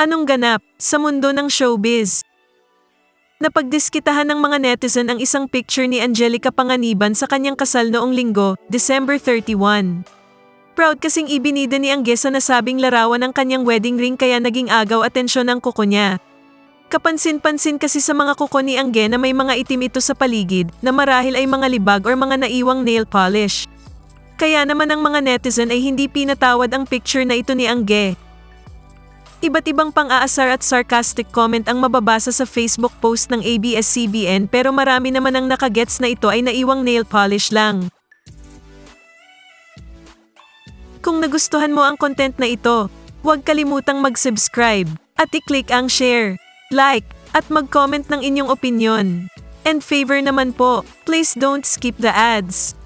Anong ganap sa mundo ng showbiz? Napagdiskitahan ng mga netizen ang isang picture ni Angelica Panganiban sa kanyang kasal noong linggo, December 31. Proud kasing ibinida ni Angge sa nasabing larawan ng kanyang wedding ring kaya naging agaw atensyon ang kuko niya. Kapansin-pansin kasi sa mga kuko ni Angge na may mga itim ito sa paligid na marahil ay mga libag or mga naiwang nail polish. Kaya naman ang mga netizen ay hindi pinatawad ang picture na ito ni Angge. Iba't ibang pang-aasar at sarcastic comment ang mababasa sa Facebook post ng ABS-CBN pero marami naman ang nakagets na ito ay naiwang nail polish lang. Kung nagustuhan mo ang content na ito, huwag kalimutang mag-subscribe at i-click ang share, like, at mag-comment ng inyong opinion. And favor naman po, please don't skip the ads.